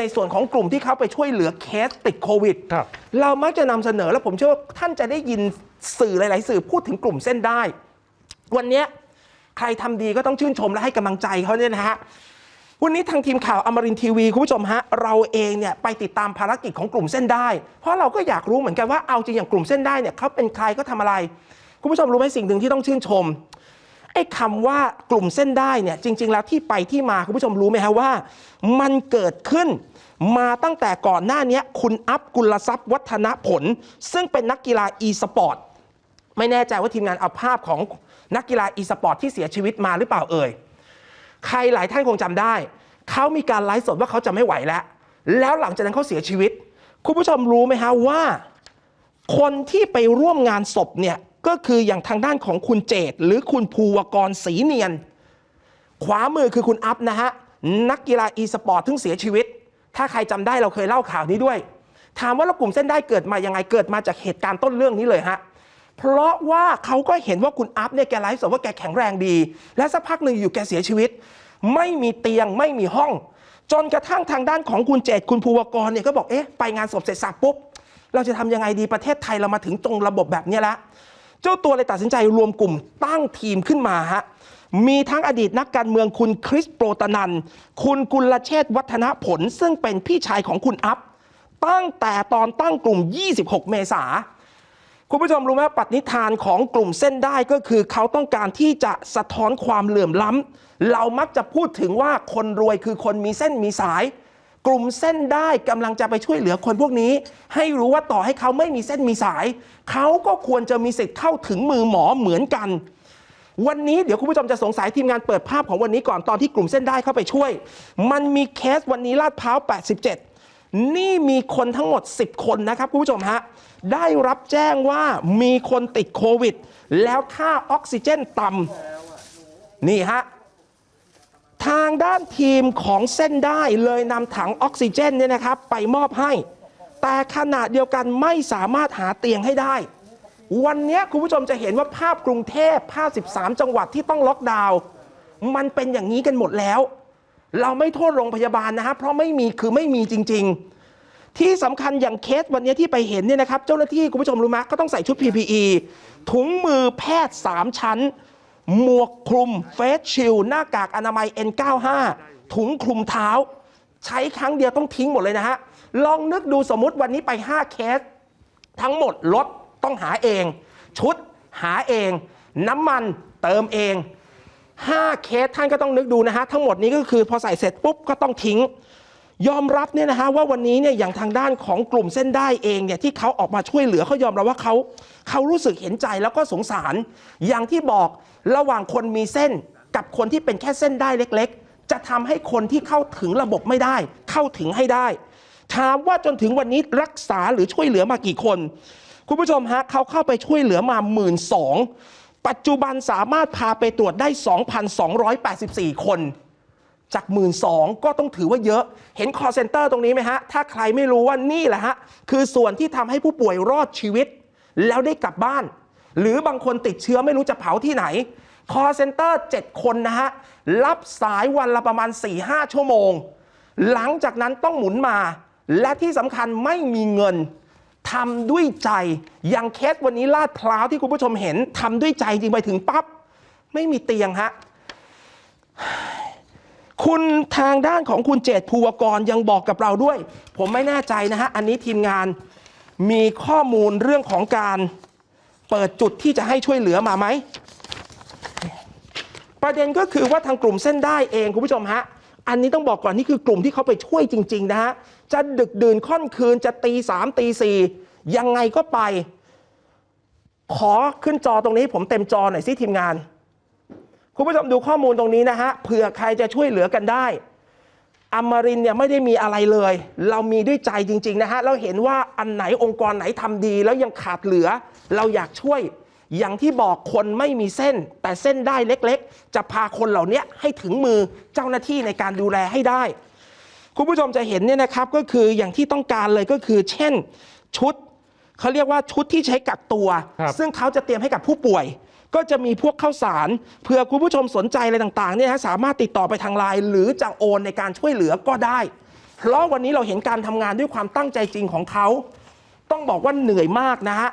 ในส่วนของกลุ่มที่เขาไปช่วยเหลือเคสติดโควิด ครับ เรามักจะนำเสนอแล้วผมเชื่อว่าท่านจะได้ยินสื่อหลาย ๆ สื่อพูดถึงกลุ่มเส้นได้ วันเนี้ยใครทำดีก็ต้องชื่นชมและให้กำลังใจเขาเนี่ยนะฮะ วันนี้ทางทีมข่าวอมรินทร์ทีวีคุณผู้ชมฮะ เราเองเนี่ยไปติดตามภารกิจของกลุ่มเส้นได้ เพราะเราก็อยากรู้เหมือนกันว่าเอาจริงอย่างกลุ่มเส้นได้เนี่ยเขาเป็นใครก็ทำอะไร คุณผู้ชมรู้ไหมสิ่งหนึ่งที่ต้องชื่นชม ไอ้คำว่ากลุ่มเส้นได้เนี่ยจริง ๆ แล้วที่ไปที่มาคุณผู้ชมรู้ไหมฮะว่า มันเกิดขึ้นมาตั้งแต่ก่อนหน้านี้คุณอัพกุลทรัพย์วัฒนผล ซึ่งเป็นนักกีฬา e สปอร์ตไม่แน่ใจว่าทีมงานเอาภาพของนักกีฬา e สปอร์ตที่เสียชีวิตมาหรือเปล่าเอ่ยใครหลายท่านคงจำได้ เขามีการไลฟ์สดว่าเขาจะไม่ไหวแล้ว แล้วหลังจากนั้นเขาเสียชีวิต คุณผู้ชมรู้ไหมฮะว่า คนที่ไปร่วมงานศพเนี่ย ก็คืออย่างทางด้านของคุณเจต หรือคุณภูวกรศรีเนียน ขวามือคือคุณอัพนะฮะ นักกีฬาอีสปอร์ตทึ่งเสียชีวิต ถ้าใครจำได้เราเคยเล่าข่าวนี้ด้วย ถามว่าแล้วกลุ่มเส้นได้เกิดมายังไงเกิดมาจากเหตุการณ์ต้นเรื่องนี้เลยฮะเพราะว่าเขาก็เห็นว่าคุณอัพเนี่ยแกไลฟ์สดว่าแกแข็งแรงดี และสักพักหนึ่งอยู่แกเสียชีวิต ไม่มีเตียงไม่มีห้อง จนกระทั่งทางด้านของคุณเจตคุณภูวกรเนี่ยก็บอกเอ๊ะไปงานศพเสร็จสับปุ๊บเราจะทำยังไงดีประเทศไทยเรามาถึงตรงระบบแบบนี้แล้ว เจ้าตัวเลยตัดสินใจรวมกลุ่มตั้งทีมขึ้นมาฮะมีทั้งอดีตนักการเมืองคุณคริสโปรตนัน คุณกุลเชษวัฒนผล ซึ่งเป็นพี่ชายของคุณอัพ ตั้งแต่ตอนตั้งกลุ่ม 26 เมษาคุณผู้ชมรู้ไหมว่าปณิธานของกลุ่มเส้นได้ก็คือเขาต้องการที่จะสะท้อนความเหลื่อมล้ำเรามักจะพูดถึงว่าคนรวยคือคนมีเส้นมีสาย กลุ่มเส้นได้กำลังจะไปช่วยเหลือคนพวกนี้ ให้รู้ว่าต่อให้เขาไม่มีเส้นมีสาย เขาก็ควรจะมีสิทธิ์เข้าถึงมือหมอเหมือนกัน วันนี้เดี๋ยวคุณผู้ชมจะสงสัยทีมงานเปิดภาพของวันนี้ก่อนตอนที่กลุ่มเส้นได้เข้าไปช่วย มันมีเคสวันนี้ลาดพร้าว 87 นี่มีคนทั้งหมด 10 คนนะครับคุณผู้ชมฮะได้รับแจ้งว่ามีคนติดโควิด แล้วค่าออกซิเจนต่ำนี่ฮะ ทางด้านทีมของเส้นได้เลยนำถังออกซิเจนเนี่ยนะครับ ไปมอบให้ แต่ขณะเดียวกันไม่สามารถหาเตียงให้ได้ วันนี้คุณผู้ชมจะเห็นว่าภาพกรุงเทพภาพ 13 จังหวัดที่ต้องล็อกดาวน์มันเป็นอย่างนี้กันหมดแล้ว เราไม่โทษโรงพยาบาลนะฮะเพราะไม่มีคือไม่มีจริง ๆ ที่สำคัญอย่างเคสวันนี้ที่ไปเห็นเนี่ยนะครับ เจ้าหน้าที่คุณผู้ชมรู้ไหมก็ต้องใส่ชุด PPE ถุงมือแพทย์ 3 ชั้น หมวกคลุมเฟสชิลหน้ากากอนามัย N95 ถุงคลุมเท้า ใช้ครั้งเดียวต้องทิ้งหมดเลยนะฮะ ลองนึกดูสมมติวันนี้ไป 5 เคส ทั้งหมดรถต้องหาเอง ชุดหาเอง น้ำมันเติมเอง 5 เคสท่านก็ต้องนึกดูนะฮะ ทั้งหมดนี้ก็คือพอใส่เสร็จปุ๊บก็ต้องทิ้งยอมรับเนี่ยนะฮะว่าวันนี้เนี่ยอย่างทางด้านของกลุ่มเส้นได้เองเนี่ยที่เขาออกมาช่วยเหลือเขายอมรับว่าเขาเขารู้สึกเห็นใจแล้วก็สงสาร อย่างที่บอก ระหว่างคนมีเส้นกับคนที่เป็นแค่เส้นได้เล็กๆ จะทำให้คนที่เข้าถึงระบบไม่ได้ เข้าถึงให้ได้ ถามว่าจนถึงวันนี้รักษาหรือช่วยเหลือมากี่คน คุณผู้ชมฮะเขาเข้าไปช่วยเหลือมา1 2ื่นสองปัจจุบันสามารถพาไปตรวจได้ 2,284 คน จากหมื่นสองก็ต้องถือว่าเยอะ เห็น call center ตรงนี้ไหมฮะ ถ้าใครไม่รู้ว่านี่แหละฮะ คือส่วนที่ทำให้ผู้ป่วยรอดชีวิต แล้วได้กลับบ้าน หรือบางคนติดเชื้อไม่รู้จะเผาที่ไหน call center 7คนนะฮะ รับสายวันละประมาณ 4-5 ชั่วโมง หลังจากนั้นต้องหมุนมา และที่สำคัญไม่มีเงินทำด้วยใจ อย่างเคสวันนี้ลาดพร้าวที่คุณผู้ชมเห็นทำด้วยใจจริงไปถึงปั๊บไม่มีเตียงฮะคุณทางด้านของคุณเจตภูวกรยังบอกกับเราด้วย ผมไม่แน่ใจนะฮะ อันนี้ทีมงานมีข้อมูลเรื่องของการ เปิดจุดที่จะให้ช่วยเหลือมาไหม ประเด็นก็คือว่าทางกลุ่มเส้นได้เองคุณผู้ชมฮะ อันนี้ต้องบอกก่อนนี่คือกลุ่มที่เขาไปช่วยจริง ๆ นะฮะ จะดึกดื่นค่อนคืนจะตีสามตีสี่ยังไงก็ไป ขอขึ้นจอตรงนี้ผมเต็มจอหน่อยสิทีมงาน คุณผู้ชมดูข้อมูลตรงนี้นะฮะเผื่อใครจะช่วยเหลือกันได้ อมรินทร์เนี่ยไม่ได้มีอะไรเลย เรามีด้วยใจจริง ๆ นะฮะ เราเห็นว่าอันไหนองค์กรไหนทำดี แล้วยังขาดเหลือ เราอยากช่วยอย่างที่บอกคนไม่มีเส้น แต่เส้นได้เล็กๆ จะพาคนเหล่านี้ให้ถึงมือเจ้าหน้าที่ในการดูแลให้ได้ คุณผู้ชมจะเห็นเนี่ยนะครับก็คืออย่างที่ต้องการเลยก็คือ เช่นชุดเขาเรียกว่าชุดที่ใช้กักตัวครับซึ่งเขาจะเตรียมให้กับผู้ป่วย ก็จะมีพวกข้าวสารเผื่อคุณผู้ชมสนใจอะไรต่างๆเนี่ยฮะสามารถติดต่อไปทางไลน์หรือจะโอนในการช่วยเหลือก็ได้ เพราะวันนี้เราเห็นการทำงานด้วยความตั้งใจจริงของเขา ต้องบอกว่าเหนื่อยมากนะฮะ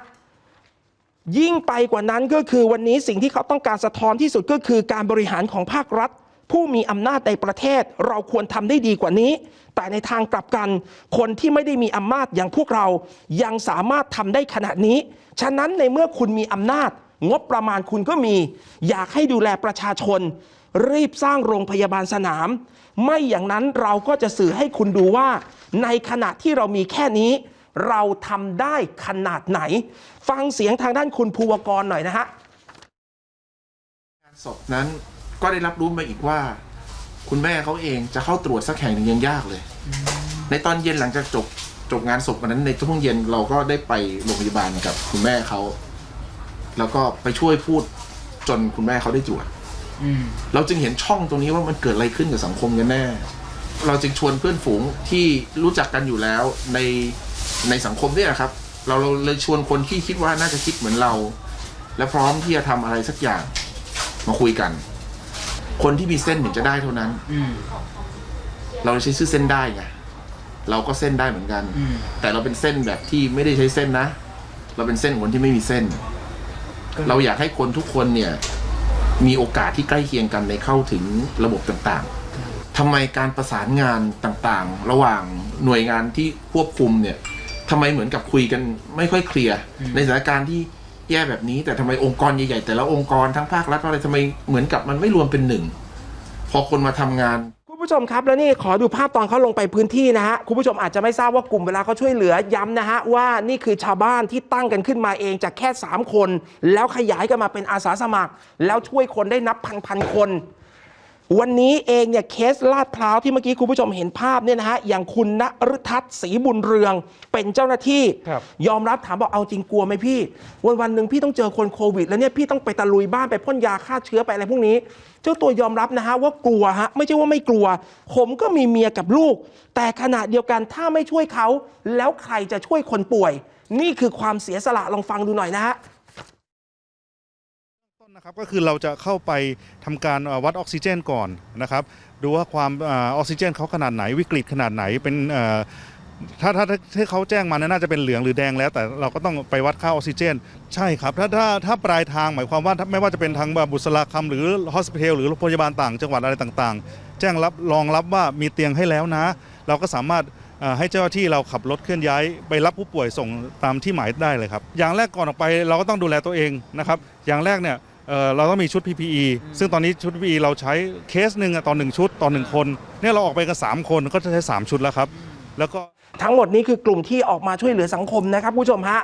ยิ่งไปกว่านั้นก็คือวันนี้สิ่งที่เขาต้องการสะท้อนที่สุดก็คือการบริหารของภาครัฐ ผู้มีอำนาจในประเทศเราควรทำได้ดีกว่านี้ แต่ในทางกลับกันคนที่ไม่ได้มีอำนาจอย่างพวกเรายังสามารถทำได้ขนาดนี้ ฉะนั้นในเมื่อคุณมีอำนาจ งบประมาณคุณก็มี อยากให้ดูแลประชาชน รีบสร้างโรงพยาบาลสนาม ไม่อย่างนั้นเราก็จะสื่อให้คุณดูว่า ในขณะที่เรามีแค่นี้ เราทำได้ขนาดไหน ฟังเสียงทางด้านคุณภูวกรหน่อยนะฮะงานศพนั้นก็ได้รับรู้มาอีกว่า คุณแม่เขาเองจะเข้าตรวจสักแห่งหนึ่งยังยากเลย ในตอนเย็นหลังจากจบจบงานศพวันนั้นในช่วงเย็นเราก็ได้ไปโรงพยาบาลกับคุณแม่เขา แล้วก็ไปช่วยพูดจนคุณแม่เขาได้ตรวจอืมเราจึงเห็นช่องตรงนี้ว่ามันเกิดอะไรขึ้นกับสังคมกันแน่ เราจึงชวนเพื่อนฝูงที่รู้จักกันอยู่แล้วในในสังคมเนี่ยนะครับ เราเราเลยชวนคนที่คิดว่าน่าจะคิดเหมือนเรา และพร้อมที่จะทำอะไรสักอย่างมาคุยกัน คนที่มีเส้นถึงจะได้เท่านั้นอืมเราใช้ชื่อเส้นได้ไงเราก็เส้นได้เหมือนกันอืมแต่เราเป็นเส้นแบบที่ไม่ได้ใช้เส้นนะ เราเป็นเส้นคนที่ไม่มีเส้น เราอยากให้คนทุกคนเนี่ยมีโอกาสที่ใกล้เคียงกันในเข้าถึงระบบต่างๆทำไมการประสานงานต่างๆ ระหว่างหน่วยงานที่ควบคุมเนี่ยทำไมเหมือนกับคุยกันไม่ค่อยเคลียร์ในสถานการณ์ที่แย่แบบนี้ แต่ทำไมองค์กรใหญ่ๆแต่ละองค์กรทั้งภาครัฐอะไรทำไมเหมือนกับมันไม่รวมเป็นหนึ่ง พอคนมาทำงานคุณ ผู้ชมครับ แล้วนี่ขอดูภาพตอนเขาลงไปพื้นที่นะฮะคุณผู้ชมอาจจะไม่ทราบว่ากลุ่มเวลาเขาช่วยเหลือย้ำนะฮะว่านี่คือชาวบ้านที่ตั้งกันขึ้นมาเองจากแค่ 3 คน แล้วขยายกันมาเป็นอาสาสมัคร แล้วช่วยคนได้นับพันพันคน วันนี้เองเนี่ยเคสลาดพร้าวที่เมื่อกี้คุณผู้ชมเห็นภาพเนี่ยนะฮะอย่างคุณณฤทัศน์ศรีบุญเรือง เป็นเจ้าหน้าที่ ครับยอมรับถามบอกเอาจริงกลัวไหมพี่ วันวันๆหนึ่งพี่ต้องเจอคนโควิด แล้วเนี่ยพี่ต้องไปตะลุยบ้านไปพ่นยาฆ่าเชื้อไปอะไรพวกนี้ เจ้าตัวยอมรับนะฮะว่ากลัวฮะไม่ใช่ว่าไม่กลัว ผมก็มีเมียกับลูก แต่ขณะเดียวกันถ้าไม่ช่วยเขา แล้วใครจะช่วยคนป่วย นี่คือความเสียสละลองฟังดูหน่อยนะฮะต้ นนะครับก็คือเราจะเข้าไปทำการวัดออกซิเจนก่อนนะครับ ดูว่าความออกซิเจนเขาขนาดไหนวิกฤตขนาดไหนเป็นถ้าถ้าถ้าเขาแจ้งมาเนี่ยน่าจะเป็นเหลืองหรือแดงแล้ว แต่เราก็ต้องไปวัดค่าออกซิเจน ใช่ครับ ถ้าถ้าถ้าปลายทางหมายความว่าถ้าไม่ว่าจะเป็นทางบุษราคำหรือฮอสพิทอลหรือโรงพยาบาลต่างจังหวัดอะไรต่างๆ แจ้งรับรองรับว่ามีเตียงให้แล้วนะ เราก็สามารถให้เจ้าหน้าที่เราขับรถเคลื่อนย้ายไปรับผู้ป่วยส่งตามที่หมายได้เลยครับ อย่างแรกก่อนออกไปเราก็ต้องดูแลตัวเองนะครับ อย่างแรกเนี่ย เอ่อเราต้องมีชุด PPE ซึ่งตอนนี้ชุด PPE เราใช้เคสหนึ่งอะต่อหนึ่งชุดต่อหนึ่งคนเนี่ยเราออกไปกันสามคนก็จะใช้สามชุดแล้วครับแล้วก็ ทั้งหมดนี้คือกลุ่มที่ออกมาช่วยเหลือสังคมนะครับคุณผู้ชมฮะ